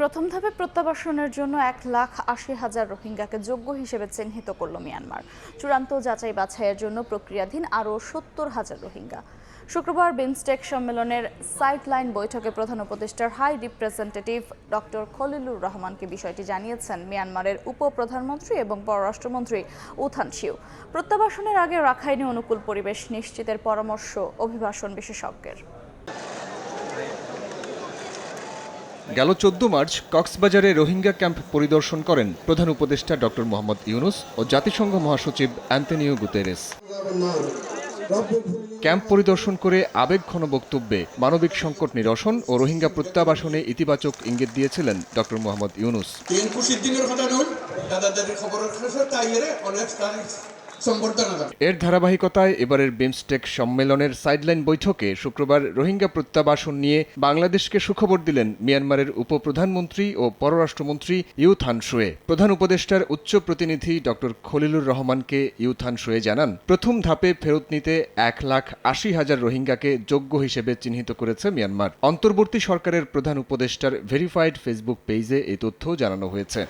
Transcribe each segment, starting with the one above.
প্রথম ধাপে প্রত্যাবাসনের জন্য এক লাখ আশি হাজার রোহিঙ্গাকে যোগ্য হিসেবে চিহ্নিত করল মিয়ানমার। চূড়ান্ত যাচাই বাছাইয়ের জন্য প্রক্রিয়াধীন আরও সত্তর হাজার রোহিঙ্গা। শুক্রবার বিমস্টেক সম্মেলনের সাইডলাইন বৈঠকে প্রধান উপদেষ্টার হাই রিপ্রেজেন্টেটিভ ডক্টর খলিলুর রহমানকে বিষয়টি জানিয়েছেন মিয়ানমারের উপপ্রধানমন্ত্রী এবং পররাষ্ট্রমন্ত্রী উথান শিউ প্রত্যাবাসনের আগে রাখাইনে অনুকূল পরিবেশ নিশ্চিতের পরামর্শ অভিবাসন বিশেষজ্ঞের। গেল চোদ্দ মার্চ কক্সবাজারে রোহিঙ্গা ক্যাম্প পরিদর্শন করেন প্রধান উপদেষ্টা ডক্টর মোহাম্মদ ইউনুস ও জাতিসংঘ মহাসচিব অ্যান্তনিও গুতেরেস। ক্যাম্প পরিদর্শন করে আবেগঘন বক্তব্যে মানবিক সংকট নিরসন ও রোহিঙ্গা প্রত্যাবাসনে ইতিবাচক ইঙ্গিত দিয়েছিলেন ডক্টর মোহাম্মদ ইউনুস। এর ধারাবাহিকতায় এবারের বিমস্টেক সম্মেলনের সাইডলাইন বৈঠকে শুক্রবার রোহিঙ্গা প্রত্যাবাসন নিয়ে বাংলাদেশকে সুখবর দিলেন মিয়ানমারের উপপ্রধানমন্ত্রী ও পররাষ্ট্রমন্ত্রী ইউথান শোয়ে প্রধান উপদেষ্টার উচ্চ প্রতিনিধি ডক্টর খলিলুর রহমানকে ইউথান শোয়ে জানান, প্রথম ধাপে ফেরত নিতে এক লাখ আশি হাজার রোহিঙ্গাকে যোগ্য হিসেবে চিহ্নিত করেছে মিয়ানমার। অন্তর্বর্তী সরকারের প্রধান উপদেষ্টার ভেরিফাইড ফেসবুক পেজে এই তথ্য জানানো হয়েছে।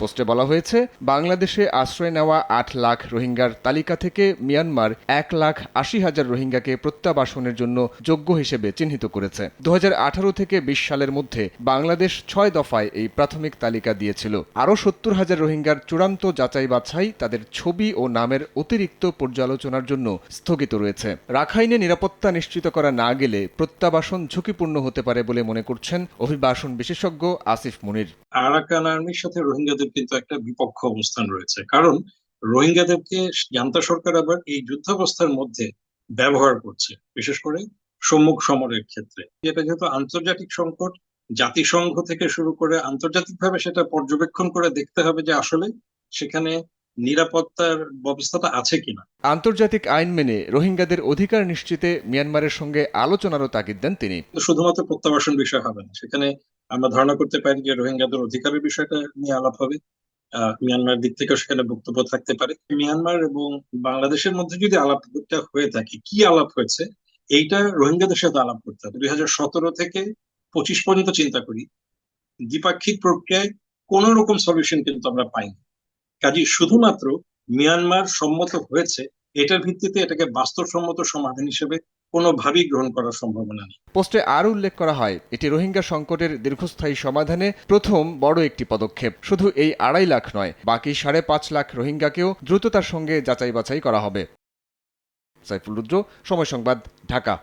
পোস্টে বলা হয়েছে, বাংলাদেশে আশ্রয় নেওয়া আট লাখ রোহিঙ্গার তালিকা থেকে মিয়ানমার এক লাখ আশি হাজার রোহিঙ্গাকে প্রত্যাবাসনের জন্য যোগ্য হিসেবে চিহ্নিত করেছে। দু থেকে বিশ সালের মধ্যে বাংলাদেশ ছয় দফায় এই প্রাথমিক তালিকা দিয়েছিল। আরও সত্তর হাজার রোহিঙ্গার চূড়ান্ত যাচাই বাছাই তাদের ছবি ও নামের অতিরিক্ত পর্যালোচনার জন্য স্থগিত রয়েছে। রাখাইনে নিরাপত্তা নিশ্চিত করা না গেলে প্রত্যাবাসন ঝুঁকিপূর্ণ হতে পারে বলে মনে করছেন অভিবাসন বিশেষজ্ঞ আসিফ মুনির। আরাকান আর্মির সাথে রোহিঙ্গাদের কিন্তু একটা বিপক্ষ অবস্থান রয়েছে। কারণ রোহিঙ্গাদেরকে জান্তা সরকার আবার এই যুদ্ধাবস্থার মধ্যে ব্যবহার করছে বিশেষ করে সম্মুখ সমরের ক্ষেত্রে। এটা যেহেতু আন্তর্জাতিক সংকট জাতিসংঘ থেকে শুরু করে আন্তর্জাতিকভাবে সেটা পর্যবেক্ষণ করে দেখতে হবে যে আসলে সেখানে নিরাপত্তার ব্যবস্থাটা আছে কিনা। আন্তর্জাতিক আইন মেনে রোহিঙ্গাদের অধিকার নিশ্চিতে মিয়ানমারের সঙ্গে আলোচনারও তাগিদ দেন তিনি। শুধুমাত্র প্রত্যাবাসন বিষয় হবে না সেখানে আমরা ধারণা করতে পারি যে রোহিঙ্গাদের অধিকারের বিষয়টা নিয়ে আলাপ হবে। মিয়ানমার দিক থেকেও সেখানে বক্তব্য থাকতে পারে। মিয়ানমার এবং বাংলাদেশের মধ্যে যদি আলাপটা হয়ে থাকে, কি আলাপ হয়েছে? এইটা রোহিঙ্গাদের সাথে আলাপ করতে হবে। দুই হাজার সতেরো থেকে পঁচিশ পর্যন্ত চিন্তা করি। দ্বিপাক্ষিক প্রক্রিয়ায় কোন রকম সলিউশন কিন্তু আমরা পাইনি। কাজে শুধুমাত্র মিয়ানমার সম্মত হয়েছে, এটার ভিত্তিতে এটাকে বাস্তবসম্মত সমাধান হিসেবে কোনোভাবেই গ্রহণ করার সম্ভাবনা নেই। পোস্টে আরও উল্লেখ করা হয়, এটি রোহিঙ্গা সংকটের দীর্ঘস্থায়ী সমাধানে প্রথম বড় একটি পদক্ষেপ। শুধু এই আড়াই লাখ নয়, বাকি সাড়ে পাঁচ লাখ রোহিঙ্গাকেও দ্রুততার সঙ্গে যাচাই বাছাই করা হবে। সাইফুল রুদ্র, সময় সংবাদ, ঢাকা।